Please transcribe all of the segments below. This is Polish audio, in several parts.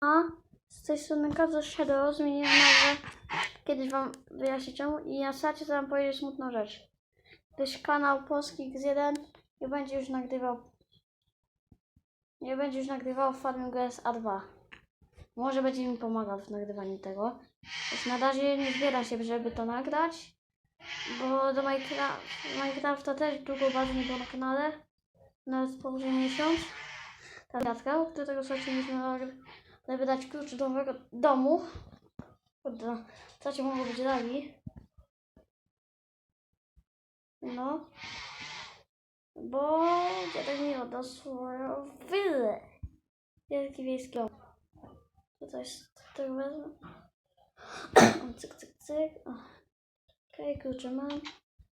A z tej strony Kazo Shadow zmieniłem nazwę. Kiedyś wam wyjaśnię czemu. I na starcie chcę wam powiedzieć smutną rzecz. Gdyż kanał Polski X1 nie będzie już nagrywał nie będzie już nagrywał Farming OS A2. Może będzie mi pomagał w nagrywaniu tego. Więc na razie nie zbiera się, żeby to nagrać. Bo do Minecraft, Minecrafta też długo bardzo nie było na kanale. Nawet powyżej miesiąc. Ta od którego słuchajcie wydać klucz do nowego domu. Kurde, co mogło być dalej. No. Bo dziadek mi oddał swoją willę. Wielki wiejski dom. To jest tego wezmę. Cyk, cyk, cyk. Okej, okay, klucze mam.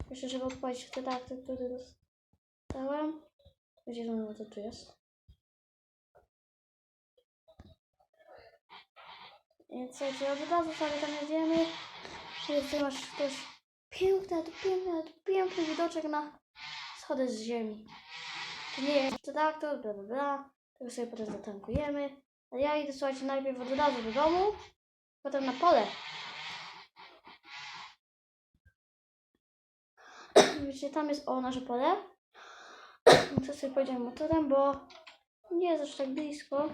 Jeszcze żeby odpalić te takty, które dostałem. Gdzie to tu jest? Więc słuchajcie, od razu sobie tam jedziemy. Jest tu masz też piękny, to piękny, to piękny widoczek na schody z ziemi. To nie jest traktor, bla bla bla. Tego sobie potem zatankujemy. A ja idę słuchajcie najpierw od razu do domu, potem na pole. Wiecie, tam jest o nasze pole. Muszę sobie pojedziemy motorem, bo nie jest aż tak blisko,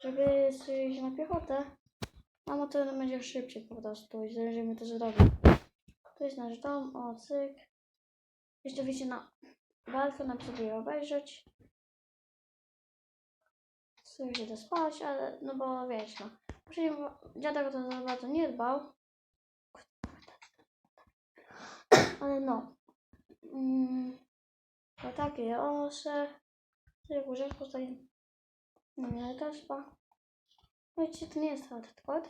żeby iść na piechotę. A motorem będzie szybciej po prostu i zdążymy to zrobić. Tu jest nasz dom, o cyk. Jeszcze wiecie na walkę nam sobie obejrzeć. Sobie się spać, ale no bo wiesz no. Przecież dziadek to za bardzo nie dbał. Ale no. Mm, to takie osze. Sobie łóżeczko tutaj. Nie, spa. Wiecie, to nie jest hardcore,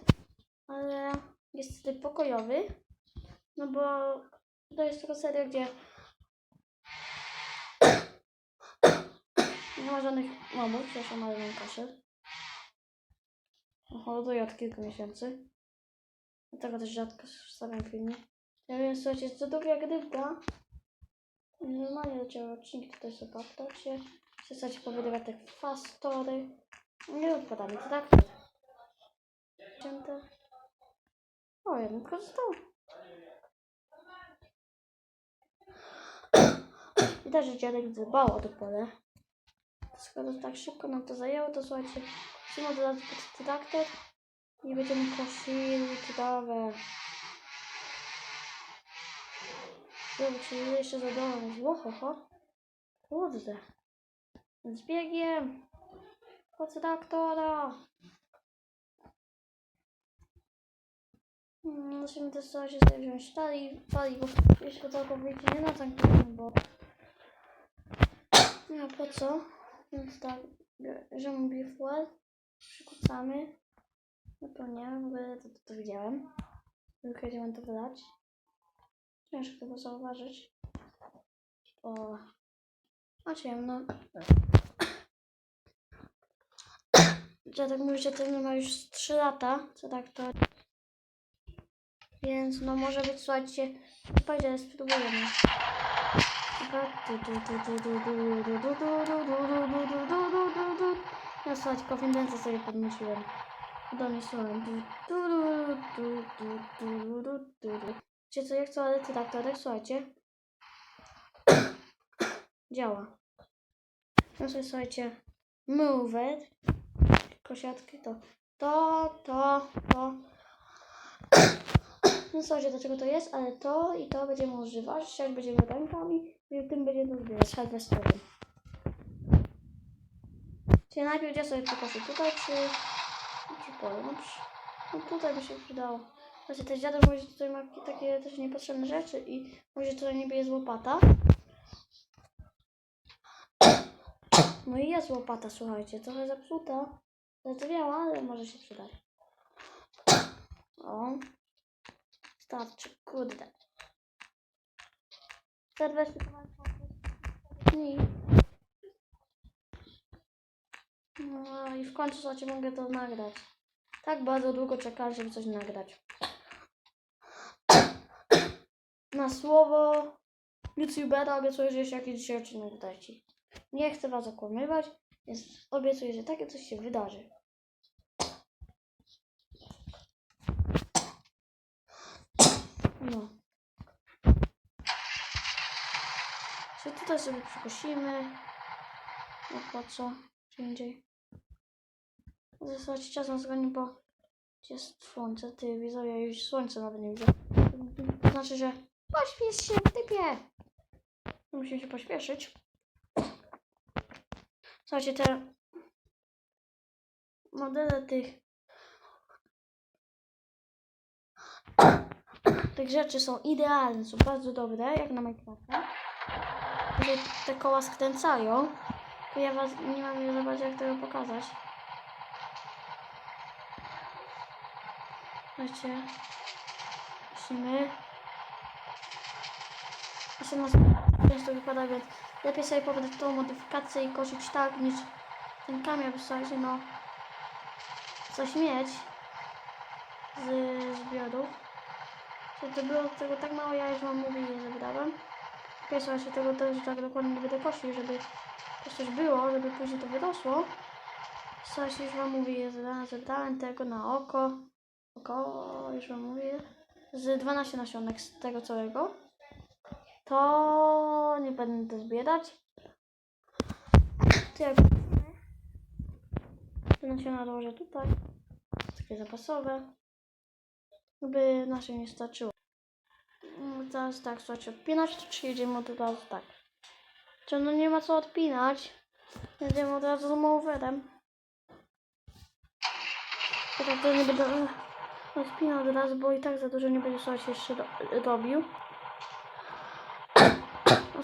ale jest wtedy pokojowy. No bo to jest taka seria, gdzie nie ma żadnych mobów, przepraszam, ale mam kaszel. Hoduję od kilku miesięcy. Dlatego też rzadko wstawiam filmy. Ja wiem, słuchajcie, to dobra gdybka. Normalnie leciały odcinki, tutaj sobie patrzcie. Chcecie powiedzieć te fastory. Nie odpadamy, to tak? Cięte. O, jeden tylko został. Widać, że dziadek dbał o to pole. Skoro tak szybko nam to zajęło, to słuchajcie, dodać pod traktor i będziemy kosili trawę. Dobra, czyli jeszcze za domem jest łohoho. Kurde. Z biegiem. Pod traktora. Mm, Musimy też słuchajcie sobie wziąć paliwo. Jeszcze całkowicie nie natankujemy, bo... No po co? Więc tak, bierzemy bifuel, przykucamy. No to nie, w ogóle to, to, to widziałem. Tylko chciałem to wylać. Ciężko tego zauważyć. O, a ciemno. Dziadek mówi, że ten ma już 3 lata, co tak to... Więc no może być, słuchajcie, powiedział, spróbujemy. Ja słuchajcie, konfidencję sobie podnosiłem. Doniosłem. Wiecie co, jak co, ale ty tak, to słuchajcie. Działa. No sobie, słuchajcie, move it. Kosiatki to, to, to, to. Nie słuchajcie, do czego to jest, ale to i to będziemy używać, jak będziemy rękami i tym będziemy zbierać harvesterem. Czyli najpierw ja sobie pokażę tutaj, czy, czy pole. No, no tutaj by się przydało. Właśnie też dziadek mówi, że tutaj ma takie też niepotrzebne rzeczy i mówi, że tutaj niby jest łopata. No i jest łopata, słuchajcie, trochę zepsuta, zardzewiała, ale może się przydać. O. Starczy, kurde. Zweryfikowałem dni. No i w końcu słuchajcie, mogę to nagrać. Tak bardzo długo czekałem, żeby coś nagrać. Na słowo youtubera obiecuję, że jeszcze jakiś dzisiaj odcinek da ci. Nie chcę was okłamywać, więc obiecuję, że takie coś się wydarzy. No. Czy tutaj sobie przekosimy? No po co? Czy indziej? Zesłać czas na zgonie, bo jest słońce. Ty widzę, ja już słońce nawet nie widzę. To znaczy, że pośpiesz się, typie! Musimy się pośpieszyć. Słuchajcie, te modele tych tych rzeczy są idealne, są bardzo dobre, jak na Minecrafta. Jeżeli te koła skręcają, to ja was nie mam za bardzo jak tego pokazać. Słuchajcie, musimy. Jeszcze nas często wypada, więc lepiej sobie pobrać tą modyfikację i kosić tak, niż ten kamień, słuchajcie, no coś mieć z zbiorów. Że to było tego tak mało, ja już wam mówię, nie zebrałem. Okej, słuchajcie, tego też tak dokładnie nie będę kosił, żeby coś było, żeby później to wyrosło. Słuchajcie, już wam mówię, zebrałem, zebrałem tego na oko. Oko, już wam mówię. Z 12 nasionek z tego całego. To nie będę zbierać. To jak nasiona dołożę tutaj. Takie zapasowe. Jakby naszej nie starczyło. Mm, Teraz tak, słuchajcie, odpinać to czy jedziemy od razu tak? Czy no nie ma co odpinać? Jedziemy od razu z mowerem. Tak to nie będę e, odpinał od razu, bo i tak za dużo nie będzie słuchajcie jeszcze ro robił.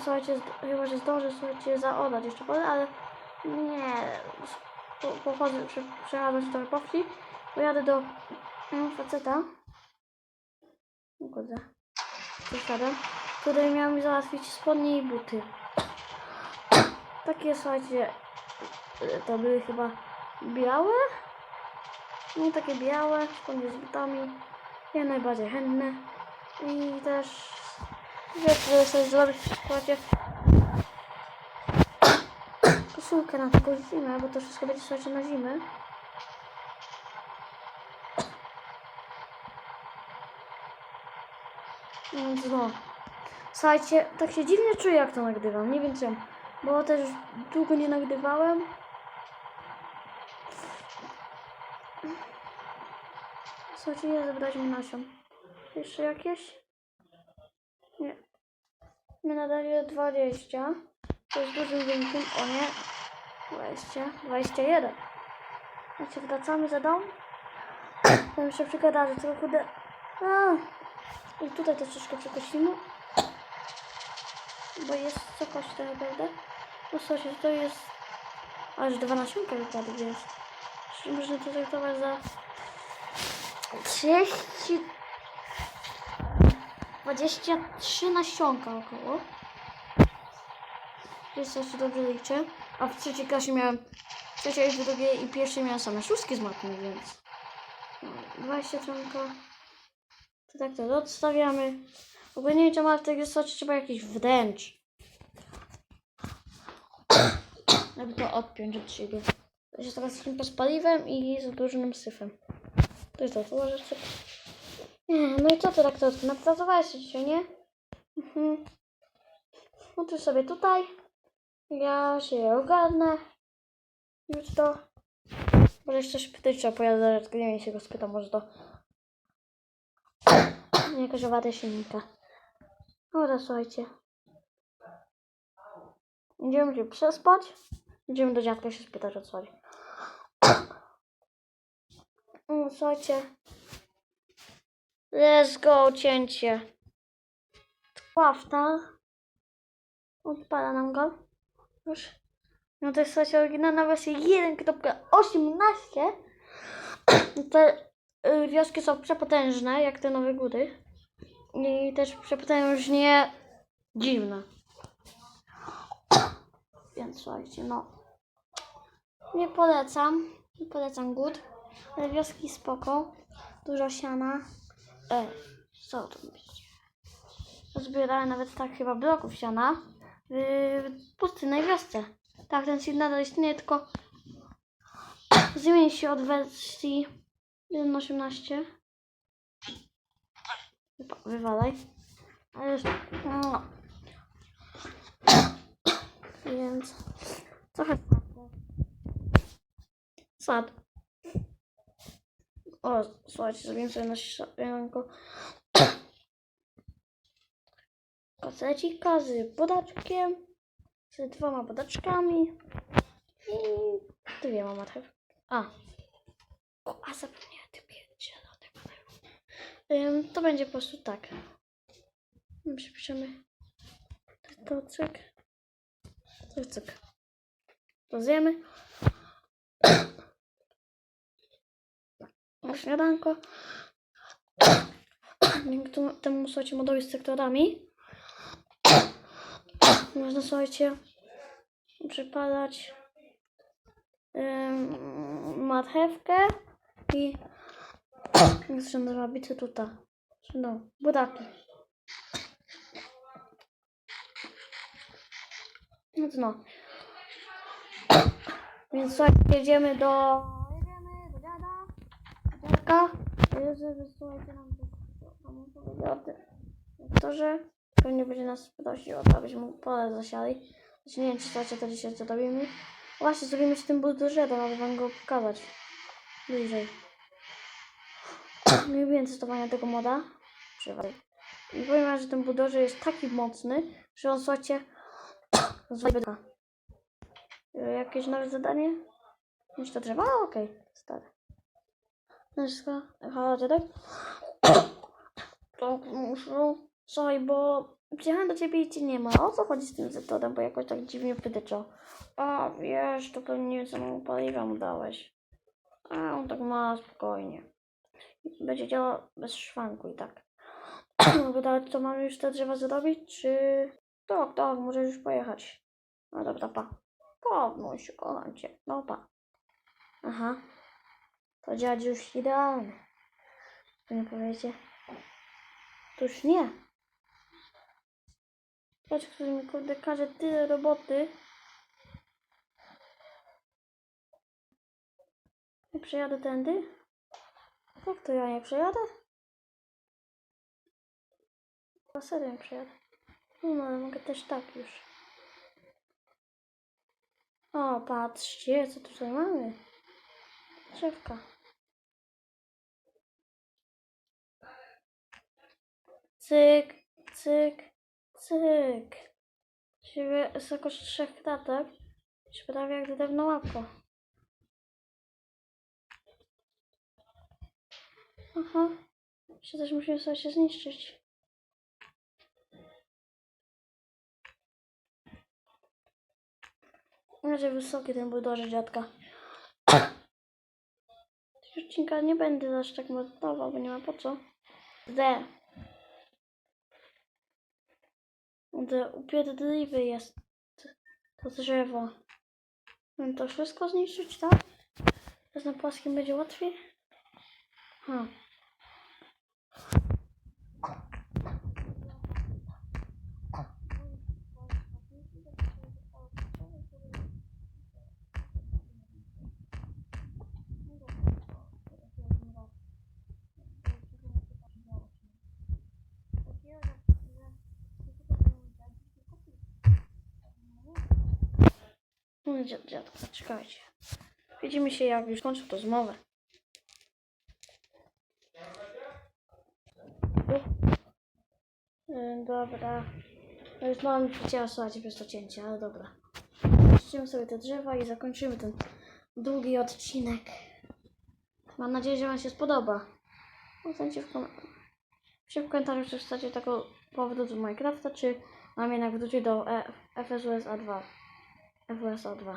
Słuchajcie, chyba że zdążę słuchajcie zaodać jeszcze potem, ale nie. Po- Pochodzę, prze, przechadzam się trochę po pojadę do mm, faceta. Kurde. Przeszedłem. Który miał mi załatwić spodnie i buty. Takie słuchajcie, y, to były chyba białe. No takie białe, spodnie z butami. Ja najbardziej chętne. I też rzeczy, żeby sobie zrobić, słuchajcie, koszulkę na taką zimę, bo to wszystko będzie na zimę. Więc no. Słuchajcie, tak się dziwnie czuję jak to nagrywam, nie wiem czemu. Bo też długo nie nagrywałem. Słuchajcie, nie zebrać mi nasion. Jeszcze jakieś? Nie. My nadaje 20. To jest dużym wynikiem. O nie. 20. 21. Znaczy wracamy za dom. Tam jeszcze przykładamy, tylko kurde. A. I tutaj też troszkę przekosimy. Bo jest co kosić tak naprawdę. No słuchajcie, to jest aż 12 wypadek, więc można to traktować za 30 23 nasionka około. Jest jeszcze dobrze liczę. A w trzeciej klasie miałem trzeciej, drugiej i pierwszej miałem same szóstki z matmy, więc no, 20 członka. To tak to odstawiamy. W ogóle nie wiem, czemu ale w tej grze trzeba jakiś wręcz. Żeby to odpiąć od siebie. To jest teraz z paliwem i z dużym syfem. To jest to, to może sobie... Nie, no i co ty tak to Napracowałeś się dzisiaj, nie? Mhm. No sobie tutaj. Ja się ogarnę. Już to. Może jeszcze szpytać trzeba pojadę, nie się go spytam, może to jakaś owada silnika. Dobra, słuchajcie. Idziemy się przespać. Idziemy do dziadka się spytać o co chodzi. Mm, Słuchajcie. Let's go, cięcie. Ławta. Odpala nam go. Już. No to jest słuchajcie, oryginalna wersja 1.18. Te y, wioski są przepotężne, jak te nowe góry. I też przepotężnie dziwne. Więc słuchajcie, no. Nie polecam. Nie polecam gór. Ale wioski spoko. Dużo siana. E, co to myślicie? Zbierałem nawet tak chyba bloków siana w pustynnej wiosce. Tak, ten seed nadal istnieje, tylko zmieni się od wersji 1.18. Wypa- Wywalaj. Ale. No. Więc... Trochę... Sad. O, słuchajcie, zrobiłem sobie na szybko kosecika z podaczkiem, z dwoma podaczkami i dwiema marchew. A, o, a zapomniałem ty pierdziele o tym Ym, To będzie po prostu tak. Przypiszemy to cyk, to cyk. To zjemy. Śniadanko. Dzięki temu- słuchajcie, modowi z sektorami można, słuchajcie, przypadać ym, marchewkę i jak to się nazywa, bity tuta. Czy No, buraki. No to no. Więc słuchajcie, jedziemy do... Dziadka. Żeby słuchajcie nam to że pewnie będzie nas prosił o to, abyśmy pole zasiali. Znaczy nie wiem, czy słuchajcie, to dzisiaj co robimy. Właśnie, zrobimy się tym buldożerem, aby wam go pokazać bliżej. Nie lubiłem testowania tego moda. Przywaj. I powiem że ten buldożer jest taki mocny, że on, słuchajcie, bydła. Y, Jakieś nowe zadanie? Niż to drzewo? A, okej, stare. Wszystko. Halo, dziadek? To muszę. Słuchaj, bo przyjechałem do ciebie i cię nie ma. O co chodzi z tym zetodem, bo jakoś tak dziwnie pytyczał. A wiesz, to pewnie co mu paliwa mu dałeś. A on tak ma spokojnie. Będzie działał bez szwanku i tak. Pytałem, co mamy już te drzewa zrobić, czy... Tak, tak, możesz już pojechać. No dobra, pa. Pownóś, kocham cię. No pa. Aha. To dziadziuś idealny. Co nie powiecie? Toż nie. Patrz, który mi kurde każe tyle roboty. Nie przejadę tędy? Jak to ja nie przejadę? Nie przejadę. No, ale mogę też tak już. O, patrzcie, co tutaj mamy. Drzewka. Cyk, cyk, cyk. Siebie wysokość trzech kratek. Się prawie jak drewno łapko. Aha. Jeszcze też musimy sobie się zniszczyć. Może wysoki ten buldożer dziadka. Odcinka nie będę aż tak montował, bo nie ma po co. D. D. Upierdliwy jest to drzewo. Mam to wszystko zniszczyć, tak? Teraz na płaskim będzie łatwiej? Ha. No dziad, dziadka, czekajcie. Widzimy się jak już kończę rozmowę. Yy, dobra. No już mam chciała słuchać przez to cięcie, ale dobra. Ściemy sobie te drzewa i zakończymy ten długi odcinek. Mam nadzieję, że Wam się spodoba. Ocencie w, kom- w komentarzu, czy chcecie taką powrót do Minecrafta, czy mam jednak wrócić do e- FSUS A2. FUS A2.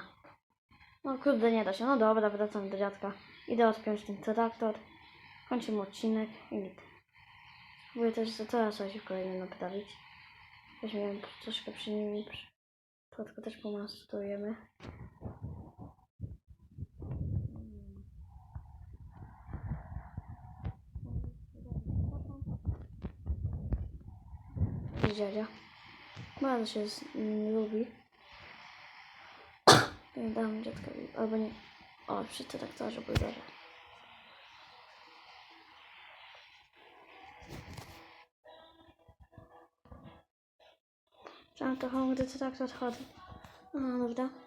No kurde, nie da się. No dobra, wracam do dziadka. Idę odpiąć ten traktor. Kończymy odcinek i git. Spróbuję też za teraz coś kolejny naprawić. Weźmiemy troszkę przy nim. To tylko też pomasterujemy. Dziadzia. Bardzo się z lubi. Nie Dam dziadkowi, albo nie. O, wszyscy tak to, że buldożer. Tam to chomuty, co tak to odchodzi. No, no prawda?